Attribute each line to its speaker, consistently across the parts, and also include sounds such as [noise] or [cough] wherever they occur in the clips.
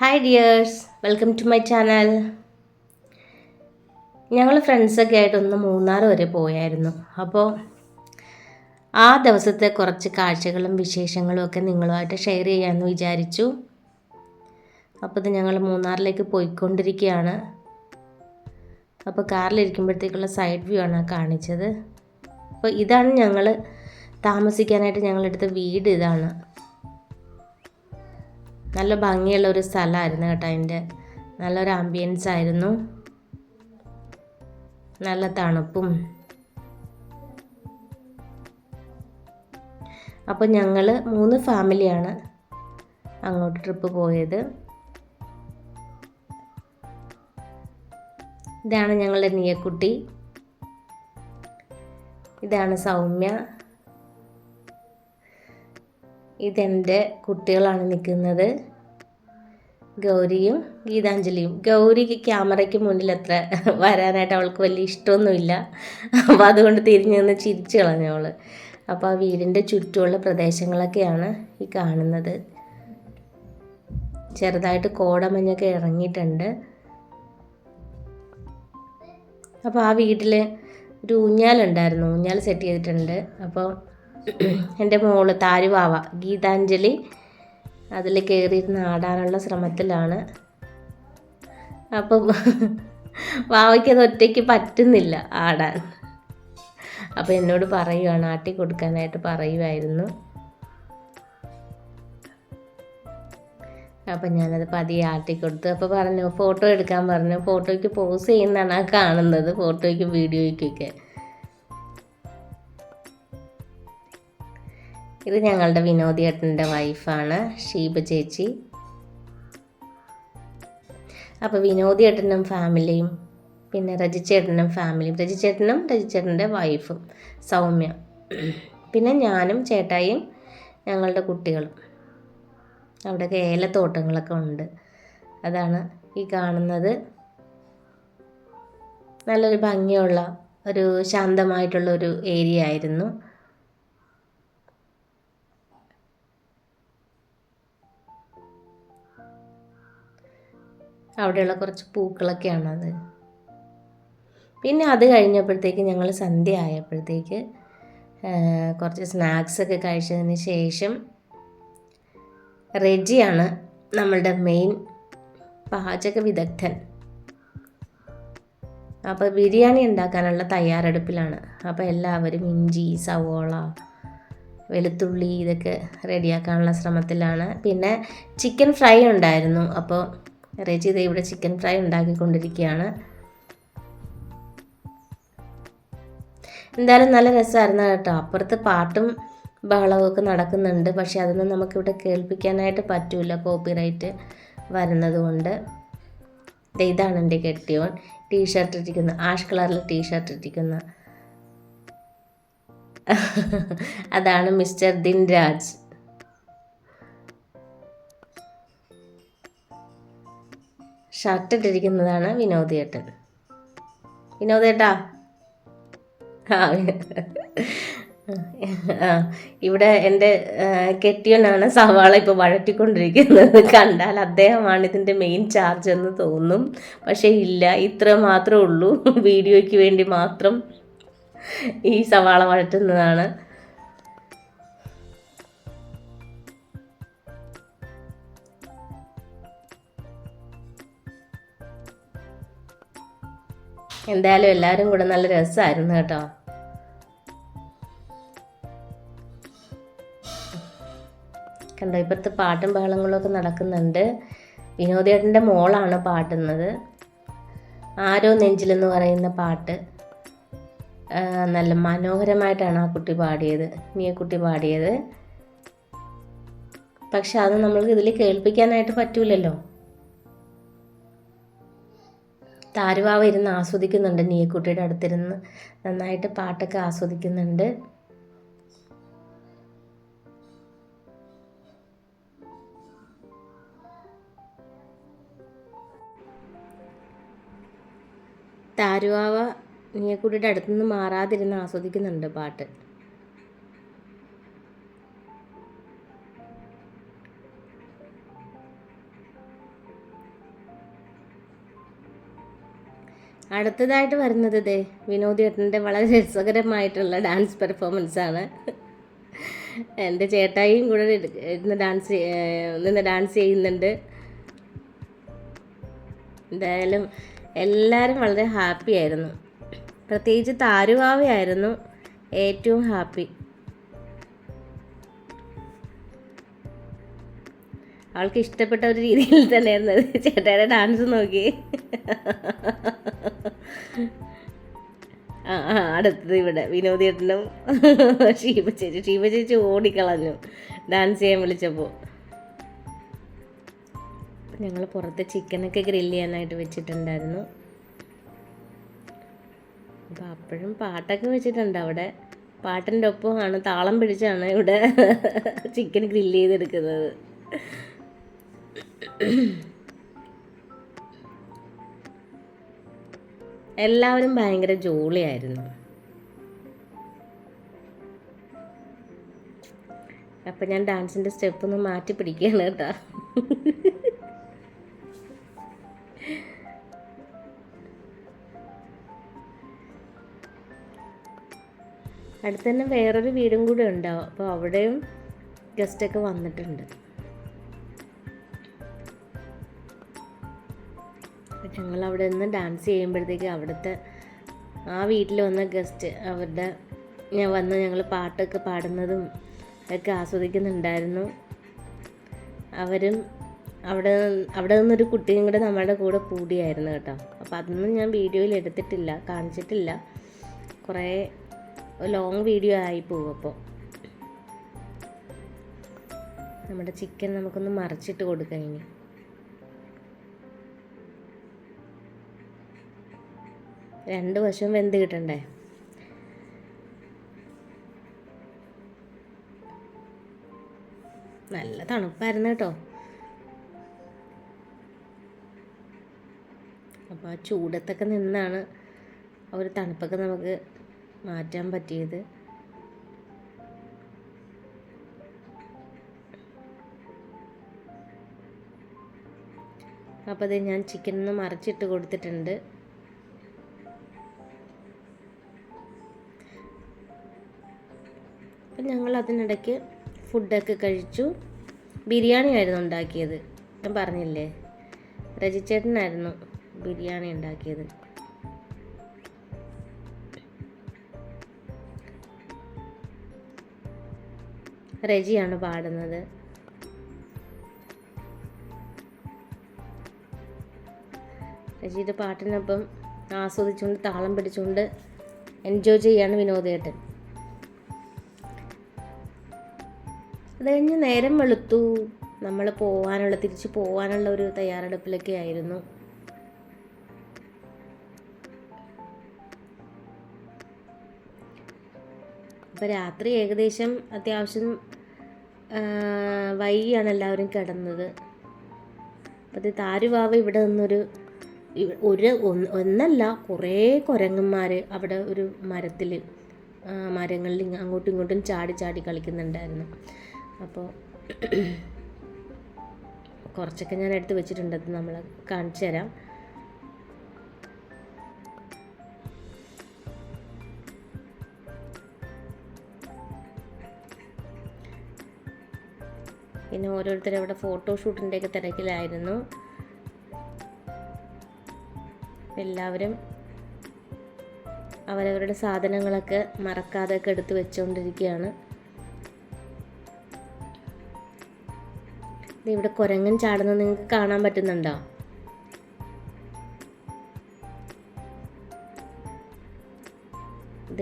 Speaker 1: Hi dears welcome to my channel ഞങ്ങൾ ഫ്രണ്ട്സൊക്കെ ആയിട്ടൊന്ന് മൂന്നാർ വരെ പോയായിരുന്നു. അപ്പോൾ ആ ദിവസത്തെ കുറച്ച് കാഴ്ചകളും വിശേഷങ്ങളും ഒക്കെ നിങ്ങളുമായിട്ട് ഷെയർ ചെയ്യാമെന്ന് വിചാരിച്ചു. അപ്പോൾ ഇത് ഞങ്ങൾ മൂന്നാറിലേക്ക് പോയിക്കൊണ്ടിരിക്കുകയാണ്. അപ്പോൾ കാറിലിരിക്കുമ്പോഴത്തേക്കുള്ള സൈഡ് വ്യൂ ആണ് കാണിച്ചത്. അപ്പോൾ ഇതാണ് ഞങ്ങൾ താമസിക്കാനായിട്ട് ഞങ്ങളെടുത്ത വീട് ഇതാണ്. നല്ല ഭംഗിയുള്ള ഒരു സ്ഥലമായിരുന്നു കേട്ടോ അതിന്റെ. നല്ലൊരു ആംബിയൻസ് ആയിരുന്നു. നല്ല തണുപ്പും. അപ്പോൾ ഞങ്ങൾ മൂന്ന് ഫാമിലിയാണ് അങ്ങോട്ട് ട്രിപ്പ് പോയത്. ഇതാണ് ഞങ്ങളുടെ നിയക്കുട്ടി. ഇതാണ് സൗമ്യ. ഇതെന്റെ കുട്ടികളാണ് നിൽക്കുന്നത്. ഗൗരിയും ഗീതാഞ്ജലിയും. ഗൗരിക്ക് ക്യാമറയ്ക്ക് മുന്നിൽ അത്ര വരാനായിട്ട് അവൾക്ക് വലിയ ഇഷ്ടമൊന്നുമില്ല. അപ്പോൾ അതുകൊണ്ട് തിരിഞ്ഞു നിന്ന് ചിരിച്ചു കളഞ്ഞു അവൾ അപ്പോൾ ആ വീടിന്റെ ചുറ്റുമുള്ള പ്രദേശങ്ങളൊക്കെയാണ് ഈ കാണുന്നത്. ചെറുതായിട്ട് കോടമഞ്ഞൊക്കെ ഇറങ്ങിയിട്ടുണ്ട്. അപ്പോൾ ആ വീട്ടിൽ ഒരു ഊഞ്ഞാലുണ്ടായിരുന്നു. ഊഞ്ഞാൽ സെറ്റ് ചെയ്തിട്ടുണ്ട്. അപ്പോൾ എന്റെ മോൾ താരുവാവ ഗീതാഞ്ജലി. അതിൽ കയറിയിരുന്ന് ആടാനുള്ള ശ്രമത്തിലാണ്. അപ്പം വാവയ്ക്ക് അത് ഒറ്റയ്ക്ക് പറ്റുന്നില്ല ആടാൻ. അപ്പോൾ എന്നോട് പറയുവാണ് ആട്ടി കൊടുക്കാനായിട്ട് പറയുമായിരുന്നു അപ്പം ഞാനത് പതിയെ ആട്ടി കൊടുത്തു. അപ്പോൾ പറഞ്ഞു ഫോട്ടോ എടുക്കാൻ പറഞ്ഞു. ഫോട്ടോയ്ക്ക് പോസ് ചെയ്യുന്നതാണ് ആ കാണുന്നത് ഫോട്ടോയ്ക്കും വീഡിയോയ്ക്കൊക്കെ. ഇത് ഞങ്ങളുടെ വിനോദിയേട്ടന്റെ വൈഫാണ് ഷീബ ചേച്ചി. അപ്പോൾ വിനോദിയേട്ടനും ഫാമിലിയും പിന്നെ രജിച്ചേട്ടനും ഫാമിലിയും രജിച്ചേട്ടനും രജിച്ചേട്ടന്റെ വൈഫും സൗമ്യ. പിന്നെ ഞാനും ചേട്ടായിയും ഞങ്ങളുടെ കുട്ടികളും. അവിടെയൊക്കെ ഏലത്തോട്ടങ്ങളൊക്കെ ഉണ്ട്. അതാണ് ഈ കാണുന്നത്. നല്ലൊരു ഭംഗിയുള്ള ഒരു ശാന്തമായിട്ടുള്ള ഒരു ഏരിയ ആയിരുന്നു. അവിടെയുള്ള കുറച്ച് പൂക്കളൊക്കെയാണത്. പിന്നെ അത് കഴിഞ്ഞപ്പോഴത്തേക്ക് ഞങ്ങൾ സന്ധ്യ ആയപ്പോഴത്തേക്ക് കുറച്ച് സ്നാക്സൊക്കെ കഴിച്ചതിന് ശേഷം റെജിയാണ് നമ്മളുടെ മെയിൻ പാചക വിദഗ്ധൻ. അപ്പോൾ ബിരിയാണി ഉണ്ടാക്കാനുള്ള തയ്യാറെടുപ്പിലാണ്. അപ്പോൾ എല്ലാവരും ഇഞ്ചി സവോള വെളുത്തുള്ളി ഇതൊക്കെ റെഡിയാക്കാനുള്ള ശ്രമത്തിലാണ്. പിന്നെ ചിക്കൻ ഫ്രൈ ഉണ്ടായിരുന്നു. അപ്പോൾ ദേ ഇവിടെ ചിക്കൻ ഫ്രൈ ഉണ്ടാക്കിക്കൊണ്ടിരിക്കുകയാണ്. എന്തായാലും നല്ല രസമായിരുന്നു കേട്ടോ. അപ്പുറത്ത് പാട്ടും ബഹളവും ഒക്കെ നടക്കുന്നുണ്ട്. പക്ഷേ അതൊന്നും നമുക്കിവിടെ കേൾപ്പിക്കാനായിട്ട് പറ്റില്ല കോപ്പിറൈറ്റ് വരുന്നതുകൊണ്ട്. ഇതാണ് എന്റെ കെട്ടിയോൻ. ടീഷർട്ട് ഇട്ടിരിക്കുന്ന. ആഷ് കളറിൽ ടീഷർട്ട് ഇട്ടിരിക്കുന്ന. [laughs] അതാണ് മിസ്റ്റർ ദിൻരാജ്. ഷർട്ട് ഇട്ടിരിക്കുന്നതാണ് വിനോദേട്ടൻ വിനോദേട്ടാ ആ ഇവിടെ എന്റെ കെട്ടിയനാണ് സവാള ഇപ്പോൾ വഴറ്റിക്കൊണ്ടിരിക്കുന്നത്. കണ്ടാൽ അദ്ദേഹമാണ് ഇതിന്റെ മെയിൻ ചാർജ് എന്ന് തോന്നും. പക്ഷേ ഇല്ല ഇത്ര മാത്രമേ ഉള്ളൂ. വീഡിയോയ്ക്ക് വേണ്ടി മാത്രം ഈ സവാള വഴറ്റുന്നതാണ്. എന്തായാലും എല്ലാവരും കൂടെ നല്ല രസമായിരുന്നു കേട്ടോ. കണ്ടോ ഇപ്പോഴത്തെ പാട്ടും ബഹളങ്ങളും ഒക്കെ നടക്കുന്നുണ്ട്. വിനോദേട്ടന്റെ മോളാണ് പാട്ടുന്നത്. ആരോ നെഞ്ചിലെന്ന് പറയുന്ന പാട്ട്. നല്ല മനോഹരമായിട്ടാണ് ആ കുട്ടി പാടിയത്. നീ കുട്ടി പാടിയത്. പക്ഷെ അത് നമ്മൾക്ക് ഇതിൽ കേൾപ്പിക്കാനായിട്ട് പറ്റൂലല്ലോ. താരുവാവ് ഇരുന്ന് ആസ്വദിക്കുന്നുണ്ട് നീയക്കുട്ടിയുടെ അടുത്തിരുന്ന് നന്നായിട്ട് പാട്ടൊക്കെ ആസ്വദിക്കുന്നുണ്ട്. താരുവാവ നീയക്കുട്ടിയുടെ അടുത്തുനിന്ന് മാറാതിരുന്ന് ആസ്വദിക്കുന്നുണ്ട് പാട്ട്. അടുത്തതായിട്ട് വരുന്നത് ഇതേ വിനോദേട്ടന്റെ വളരെ രസകരമായിട്ടുള്ള ഡാൻസ് പെർഫോമൻസ് ആണ്. എന്റെ ചേട്ടായിയും കൂടെ ഇരുന്ന് ഡാൻസ് നിന്ന് ഡാൻസ് ചെയ്യുന്നുണ്ട്. എന്തായാലും എല്ലാവരും വളരെ ഹാപ്പി ആയിരുന്നു. പ്രത്യേകിച്ച് താരുവാവയായിരുന്നു ഏറ്റവും ഹാപ്പി അവൾക്ക് ഇഷ്ടപ്പെട്ട ഒരു രീതിയിൽ തന്നെയായിരുന്നു അത്. ചേട്ടായ ഡാൻസ് നോക്കി. ആ ആ അടുത്തത് ഇവിടെ. വിനോദേട്ടനും ഷീബ ചേച്ചി. ഷീബ ചേച്ചി ഓടിക്കളഞ്ഞു. ഡാൻസ് ചെയ്യാൻ വിളിച്ചപ്പോൾ ഞങ്ങൾ പുറത്ത് ചിക്കനൊക്കെ ഗ്രില്ല് ചെയ്യാനായിട്ട് വെച്ചിട്ടുണ്ടായിരുന്നു. അപ്പോൾ അപ്പോഴും പാട്ടൊക്കെ വെച്ചിട്ടുണ്ട് അവിടെ. പാട്ടിന്റെ ഒപ്പമാണ് താളം പിടിച്ചാണ് ഇവിടെ ചിക്കൻ ഗ്രില്ല് ചെയ്തെടുക്കുന്നത്. [coughs] എല്ലാവരും ഭയങ്കര ജോളിയായിരുന്നു. അപ്പം ഞാൻ ഡാൻസിന്റെ സ്റ്റെപ്പ് ഒന്ന് മാറ്റി പിടിക്കുകയാണ് കേട്ടോ. അടുത്ത് തന്നെ വേറൊരു വീടും കൂടെ ഉണ്ടാവും അപ്പോൾ അവിടെയും ഗസ്റ്റൊക്കെ വന്നിട്ടുണ്ട്. ഞങ്ങൾ അവിടെ നിന്ന് ഡാൻസ് ചെയ്യുമ്പോഴത്തേക്ക് അവിടുത്തെ ആ വീട്ടിൽ വന്ന ഗസ്റ്റ് അവരുടെ ഞാൻ വന്ന് ഞങ്ങൾ പാട്ടൊക്കെ പാടുന്നതും ഒക്കെ ആസ്വദിക്കുന്നുണ്ടായിരുന്നു. അവരും അവിടെ അവിടെ നിന്നൊരു കുട്ടിയും കൂടെ നമ്മുടെ കൂടെ കൂടിയായിരുന്നു കേട്ടോ. അപ്പോൾ അതൊന്നും ഞാൻ വീഡിയോയിൽ എടുത്തിട്ടില്ല കാണിച്ചിട്ടില്ല. കുറേ ലോങ് വീഡിയോ ആയി പോകും അപ്പോൾ നമ്മുടെ ചിക്കൻ നമുക്കൊന്ന് മറിച്ചിട്ട് കൊടുക്കാം ഇനി. രണ്ട് വശവും വെന്ത് കിട്ടണ്ടേ? നല്ല തണുപ്പായിരുന്നു കേട്ടോ. അപ്പോൾ ആ ചൂടത്തൊക്കെ നിന്നാണ് ആ ഒരു തണുപ്പൊക്കെ നമുക്ക് മാറ്റാൻ പറ്റിയത്. അപ്പോൾ അത് ഞാൻ ചിക്കനൊന്ന് മറിച്ചിട്ട് കൊടുത്തിട്ടുണ്ട്. ഞങ്ങൾ അതിനിടയ്ക്ക് ഫുഡൊക്കെ കഴിച്ചു. ബിരിയാണി ആയിരുന്നു ഉണ്ടാക്കിയത്. ഞാൻ പറഞ്ഞില്ലേ? രജിച്ചേട്ടനായിരുന്നു ബിരിയാണി ഉണ്ടാക്കിയത്. രജിയാണ് പാടുന്നത്. രജിയുടെ പാട്ടിനൊപ്പം ആസ്വദിച്ചുകൊണ്ട് താളം പിടിച്ചുകൊണ്ട് എൻജോയ് ചെയ്യാണ് വിനോദേട്ടൻ. അത് കഴിഞ്ഞ് നേരം വെളുത്തു. നമ്മൾ പോവാനുള്ള തിരിച്ചു പോവാനുള്ള ഒരു തയ്യാറെടുപ്പിലൊക്കെ ആയിരുന്നു. അപ്പോൾ രാത്രി ഏകദേശം അത്യാവശ്യം വൈകിയാണ് എല്ലാവരും കിടന്നത്. അപ്പോൾ ഇത് താരുവാവ് ഇവിടെ നിന്നൊരു ഒരു ഒന്ന് ഒന്നല്ല കുറേ കുരങ്ങന്മാർ അവിടെ ഒരു മരത്തിൽ മരങ്ങളിൽ അങ്ങോട്ടും ഇങ്ങോട്ടും ചാടി ചാടി കളിക്കുന്നുണ്ടായിരുന്നു. അപ്പോൾ കുറച്ചൊക്കെ ഞാൻ എടുത്ത് വെച്ചിട്ടുണ്ട്. അത് നമ്മൾ കാണിച്ചു തരാം. പിന്നെ ഓരോരുത്തർ അവിടെ ഫോട്ടോഷൂട്ടിന്റെയൊക്കെ തിരക്കിലായിരുന്നു. എല്ലാവരും അവരവരുടെ സാധനങ്ങളൊക്കെ മറക്കാതെയൊക്കെ എടുത്ത് വെച്ചുകൊണ്ടിരിക്കുകയാണ്. ഇവിടെ കുരങ്ങൻ ചാടുന്നത് നിങ്ങൾക്ക് കാണാൻ പറ്റുന്നുണ്ടോ?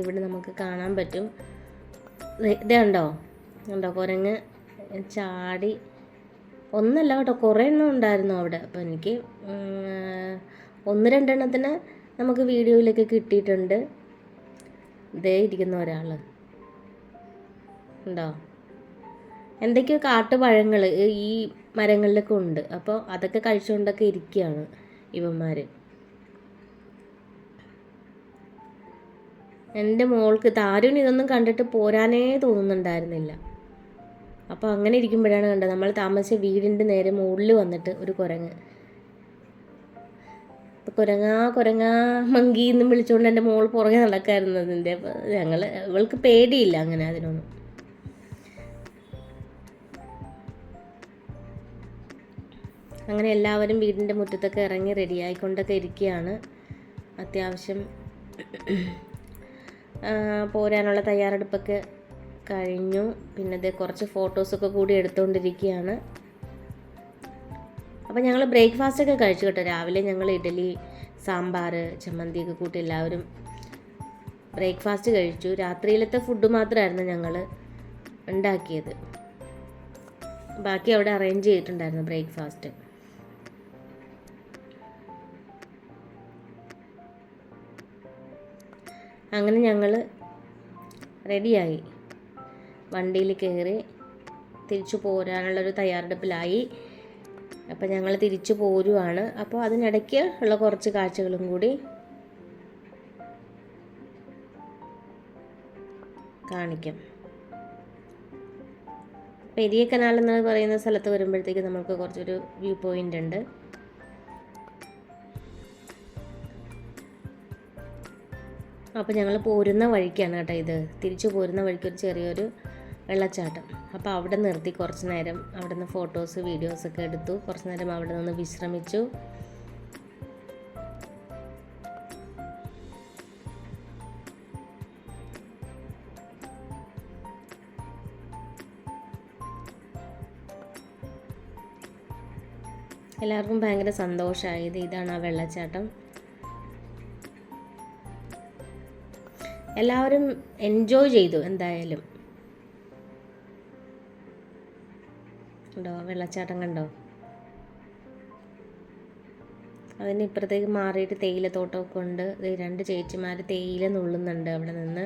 Speaker 1: ഇവിടെ നമുക്ക് കാണാൻ പറ്റും. ദേ ഉണ്ടോ കുരങ്ങ് ചാടി. ഒന്നല്ല കേട്ടോ കുറേ എണ്ണം ഉണ്ടായിരുന്നു അവിടെ. അപ്പോൾ എനിക്ക് ഒന്ന് രണ്ടെണ്ണത്തിന് നമുക്ക് വീഡിയോയിലൊക്കെ കിട്ടിയിട്ടുണ്ട്. ഇതേ ഇരിക്കുന്ന ഒരാൾ ഉണ്ടോ? എന്തൊക്കെയോ കാട്ടുപഴങ്ങൾ ഈ മരങ്ങളിലൊക്കെ ഉണ്ട്. അപ്പോൾ അതൊക്കെ കഴിച്ചുകൊണ്ടൊക്കെ ഇരിക്കുകയാണ് ഇവന്മാർ എന്റെ മോൾക്ക് താരുവിന് ഇതൊന്നും കണ്ടിട്ട് പോരാനേ തോന്നുന്നുണ്ടായിരുന്നില്ല. അപ്പോൾ അങ്ങനെ ഇരിക്കുമ്പോഴാണ് കണ്ടത്. നമ്മൾ താമസിച്ച വീടിന്റെ നേരെ മുകളിൽ വന്നിട്ട് ഒരു കുരങ്ങ്. കുരങ്ങാ കുരങ്ങാ മങ്കി എന്നും വിളിച്ചുകൊണ്ട് എന്റെ മോൾ പുറകെ നടക്കായിരുന്നു അതിന്റെ അപ്പോൾ ഞങ്ങൾ ഇവൾക്ക് പേടിയില്ല അങ്ങനെ അതിനൊന്നും. അങ്ങനെ എല്ലാവരും വീടിന്റെ മുറ്റത്തൊക്കെ ഇറങ്ങി റെഡിയായിക്കൊണ്ടൊക്കെ ഇരിക്കുകയാണ്. അത്യാവശ്യം പോരാനുള്ള തയ്യാറെടുപ്പൊക്കെ കഴിഞ്ഞു. പിന്നെ ഇത് കുറച്ച് ഫോട്ടോസൊക്കെ കൂടി എടുത്തുകൊണ്ടിരിക്കുകയാണ്. അപ്പോൾ ഞങ്ങൾ ബ്രേക്ക്ഫാസ്റ്റ് ഒക്കെ കഴിച്ചു കേട്ടോ. രാവിലെ ഞങ്ങൾ ഇഡലി സാമ്പാർ ചമ്മന്തിയൊക്കെ കൂട്ടി എല്ലാവരും ബ്രേക്ക്ഫാസ്റ്റ് കഴിച്ചു. രാത്രിയിലത്തെ ഫുഡ് മാത്രമായിരുന്നു ഞങ്ങൾ ഉണ്ടാക്കിയത്. ബാക്കി അവിടെ അറേഞ്ച് ചെയ്തിട്ടുണ്ടായിരുന്നു ബ്രേക്ക്ഫാസ്റ്റ്. അങ്ങനെ ഞങ്ങൾ റെഡിയായി. വണ്ടിയിൽ കയറി തിരിച്ചു പോരാനുള്ളൊരു തയ്യാറെടുപ്പിലായി. അപ്പോൾ ഞങ്ങൾ തിരിച്ചു പോരുവാണ്. അപ്പോൾ അതിനിടയ്ക്ക് ഉള്ള കുറച്ച് കാഴ്ചകളും കൂടി കാണിക്കാം. പെരിയ കനാൽ എന്ന് പറയുന്ന സ്ഥലത്ത് വരുമ്പോഴത്തേക്ക് നമുക്ക് കുറച്ചൊരു വ്യൂ പോയിന്റ് ഉണ്ട്. അപ്പോൾ ഞങ്ങൾ പോരുന്ന വഴിക്കാണ് കേട്ടോ ഇത്. തിരിച്ചു പോരുന്ന വഴിക്ക് ഒരു ചെറിയൊരു വെള്ളച്ചാട്ടം. അപ്പോൾ അവിടെ നിർത്തി കുറച്ച് നേരം അവിടെ നിന്ന് ഫോട്ടോസ് വീഡിയോസൊക്കെ എടുത്തു. കുറച്ച് നേരം അവിടെ നിന്ന് വിശ്രമിച്ചു. എല്ലാവർക്കും ഭയങ്കര സന്തോഷമായി. ഇത് ഇതാണ് ആ വെള്ളച്ചാട്ടം. എല്ലാവരും എൻജോയ് ചെയ്തു എന്തായാലും. കണ്ടോ വെള്ളച്ചാട്ടം കണ്ടോ? അതിന് ഇപ്പുറത്തേക്ക് മാറിയിട്ട് തേയില തോട്ടമൊക്കെ ഉണ്ട് രണ്ട് ചേച്ചിമാർ തേയില നുള്ളുന്നുണ്ട് അവിടെ നിന്ന്.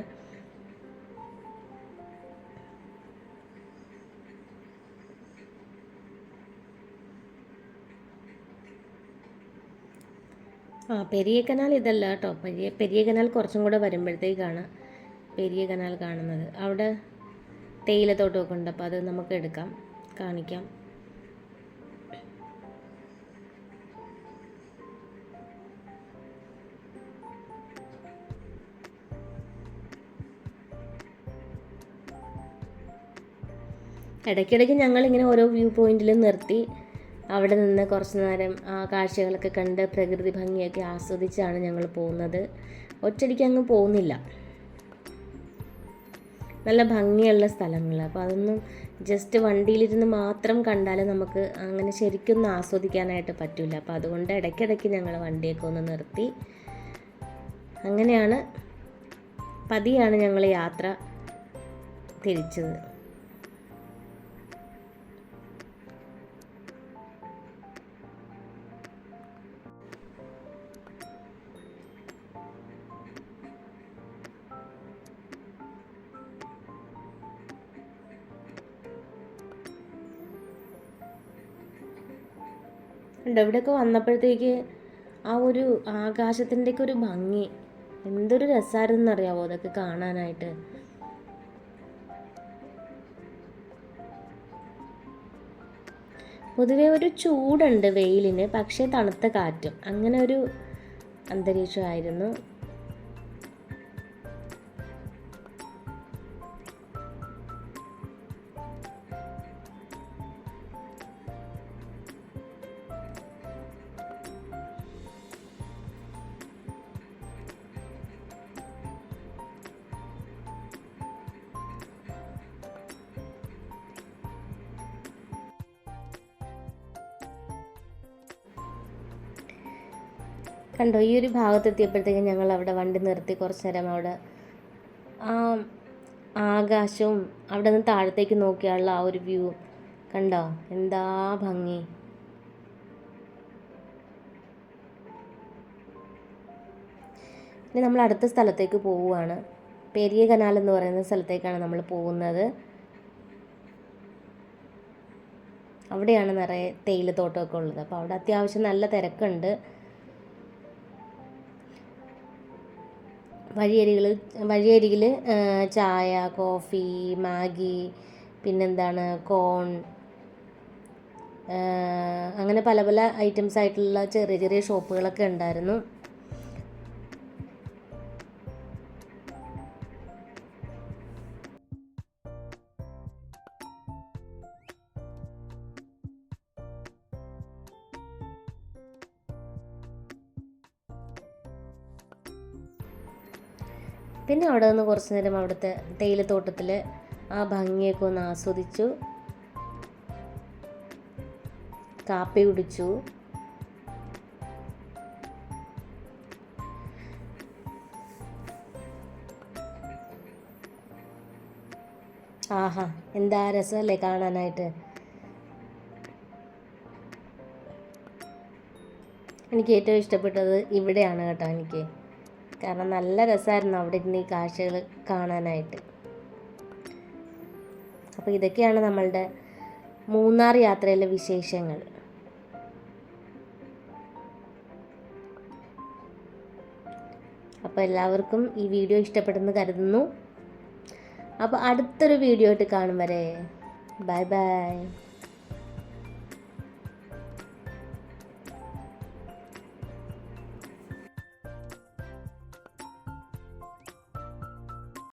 Speaker 1: ആ പെരിയ കനാൽ ഇതല്ല കേട്ടോ പെരിയ പെരിയ കനാൽ കുറച്ചും കൂടെ വരുമ്പോഴത്തേക്കാണ് പെരിയ കനാൽ കാണുന്നത്. അവിടെ തേയിലത്തോട്ടമൊക്കെ ഉണ്ട് അപ്പോൾ അത് നമുക്ക് എടുക്കാം കാണിക്കാം. ഇടയ്ക്കിടയ്ക്ക് ഞങ്ങൾ ഇങ്ങനെ ഓരോ വ്യൂ പോയിന്റിൽ നിർത്തി അവിടെ നിന്ന് കുറച്ച് നേരം ആ കാഴ്ചകളൊക്കെ കണ്ട് പ്രകൃതി ഭംഗിയൊക്കെ ആസ്വദിച്ചാണ് ഞങ്ങൾ പോകുന്നത്. ഒറ്റടിക്ക് അങ്ങ് പോകുന്നില്ല. നല്ല ഭംഗിയുള്ള സ്ഥലങ്ങൾ. അപ്പോൾ അതൊന്നും ജസ്റ്റ് വണ്ടിയിലിരുന്ന് മാത്രം കണ്ടാൽ നമുക്ക് അങ്ങനെ ശരിക്കും ശരിക്കൊന്നും ആസ്വദിക്കാനായിട്ട് പറ്റില്ല അപ്പോൾ അതുകൊണ്ട് ഇടയ്ക്കിടയ്ക്ക് ഞങ്ങൾ വണ്ടിയൊക്കെ ഒന്ന് നിർത്തി. അങ്ങനെയാണ് പതിയാണ് ഞങ്ങൾ യാത്ര തിരിച്ചത്. ഉണ്ട് ഇവിടെയൊക്കെ വന്നപ്പോഴത്തേക്ക് ആ ഒരു ആകാശത്തിന്റെയൊക്കെ ഒരു ഭംഗി. എന്തൊരു രസമായിരുന്നു അറിയാവോ അതൊക്കെ കാണാനായിട്ട്. പൊതുവേ ഒരു ചൂടുണ്ട് വെയിലിന് പക്ഷേ തണുത്ത കാറ്റും. അങ്ങനെ ഒരു അന്തരീക്ഷമായിരുന്നു. കണ്ടോ ഈ ഒരു ഭാഗത്തെത്തിയപ്പോഴത്തേക്കും ഞങ്ങൾ അവിടെ വണ്ടി നിർത്തി കുറച്ച് നേരം അവിടെ ആ ആകാശവും അവിടെ നിന്ന് താഴത്തേക്ക് നോക്കിയുള്ള ആ ഒരു വ്യൂ കണ്ടോ എന്താ ഭംഗി. ഇനി നമ്മൾ അടുത്ത സ്ഥലത്തേക്ക് പോവുകയാണ്. പെരിയ കനാൽ എന്ന് പറയുന്ന സ്ഥലത്തേക്കാണ് നമ്മൾ പോകുന്നത്. അവിടെയാണ് നിറയെ തേയിലത്തോട്ടമൊക്കെ ഉള്ളത്. അപ്പോൾ അവിടെ അത്യാവശ്യം നല്ല തിരക്കുണ്ട്. വഴിയരികിൽ വഴിയരികിൽ ചായ കോഫി മാഗി പിന്നെന്താണ് കോൺ അങ്ങനെ പല പല ഐറ്റംസ് ആയിട്ടുള്ള ചെറിയ ചെറിയ ഷോപ്പുകളൊക്കെ ഉണ്ടായിരുന്നു. പിന്നെ അവിടെ നിന്ന് കുറച്ച് നേരം അവിടുത്തെ തേയിലത്തോട്ടത്തിൽ ആ ഭംഗിയൊക്കെ ഒന്ന് ആസ്വദിച്ചു. കാപ്പി കുടിച്ചു. ആഹാ എന്താ രസമല്ലേ കാണാനായിട്ട്? എനിക്ക് ഏറ്റവും ഇഷ്ടപ്പെട്ടത് ഇവിടെയാണ് കേട്ടോ എനിക്ക്. കാരണം നല്ല രസമായിരുന്നു അവിടെ ഇരുന്ന് ഈ കാഴ്ചകൾ കാണാനായിട്ട്. അപ്പോൾ ഇതൊക്കെയാണ് നമ്മളുടെ മൂന്നാർ യാത്രയിലെ വിശേഷങ്ങൾ. അപ്പോൾ എല്ലാവർക്കും ഈ വീഡിയോ ഇഷ്ടപ്പെടുന്നു കരുതുന്നു. അപ്പോൾ അടുത്തൊരു വീഡിയോ ആയിട്ട് കാണും വരെ. Bye bye.